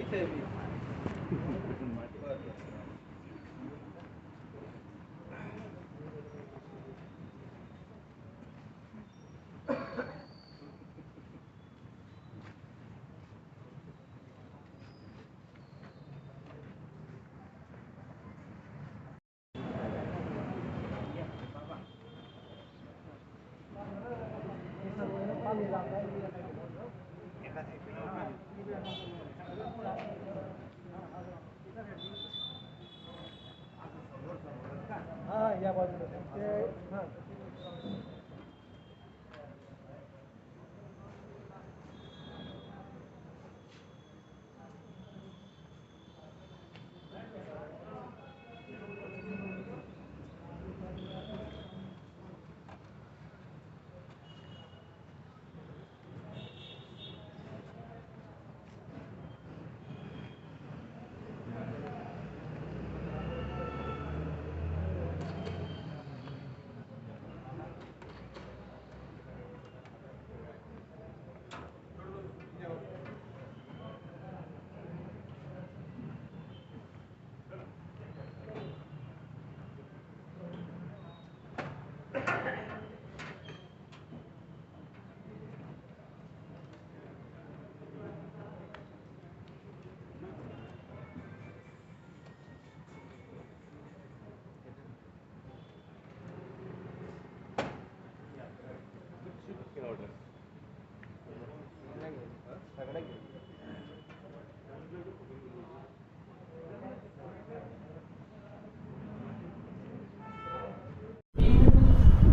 Gracias.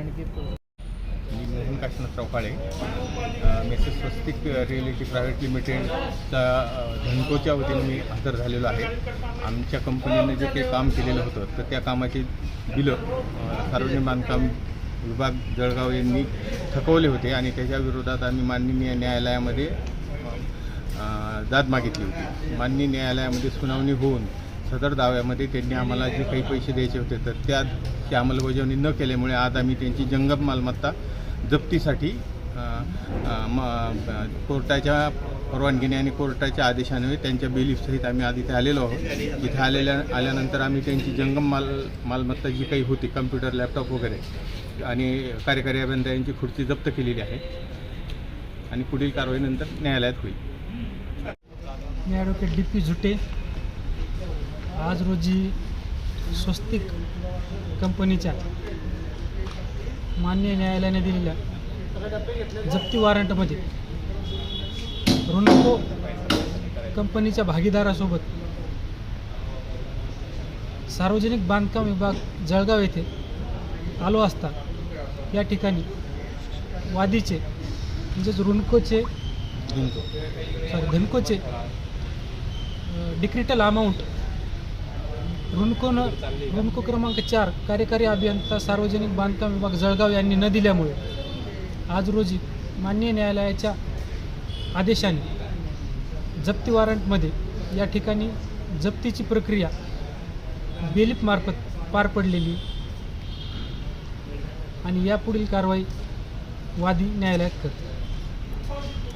Stand मी Mohan Kashinath Choukale messrs Swastik reality private लिमिटेडच्या धनकोच्या वतीने मी हजर झालेलो आहे. आमच्या कंपनीने जे काही काम केलेलं होतं तर त्या कामाची बिलं सार्वजनिक बांधकाम विभाग जळगाव यांनी थकवले होते आणि त्याच्या विरोधात आम्ही माननीय न्यायालयामध्ये दाद मागितली होती. माननीय न्यायालयामध्ये सुनावणी होऊन सदर दाव्यामध्ये त्यांनी आम्हाला जे काही पैसे द्यायचे होते तर त्याची अंमलबजावणी न केल्यामुळे आज आम्ही त्यांची जंगम मालमत्ता जप्तीसाठी म कोर्टाच्या परवानगीने आणि कोर्टाच्या आदेशाने त्यांच्या बिलीफसहित आम्ही आज इथे आलेलो आहोत. इथे आलेल्या आल्यानंतर आम्ही त्यांची जंगम माल मालमत्ता जी काही होती कम्प्युटर लॅपटॉप वगैरे आणि कार्यकारी अभियंता यांची खुर्ची जप्त केलेली आहे आणि पुढील कारवाईनंतर न्यायालयात होईल. मी ॲडव्होकेट डी पी झुटे. आज रोजी स्वस्तिक कंपनीच्या मान्य न्यायालयाने दिलेल्या जप्ती वॉरंटमध्ये रुनको कंपनीच्या भागीदारासोबत सार्वजनिक बांधकाम विभाग जळगाव येथे आलो असता या ठिकाणी वादीचे म्हणजेच रुणकोचे सॉरी धनकोचे डिक्रिटल अमाऊंट रुणको न रुणको क्रमांक चार कार्यकारी अभियंता सार्वजनिक बांधकाम विभाग जळगाव यांनी न दिल्यामुळे आज रोजी मान्य न्यायालयाच्या आदेशाने जप्ती वॉरंटमध्ये या ठिकाणी जप्तीची प्रक्रिया बेलिपमार्फत पार पडलेली आणि यापुढील कारवाई वादी न्यायालयात करते.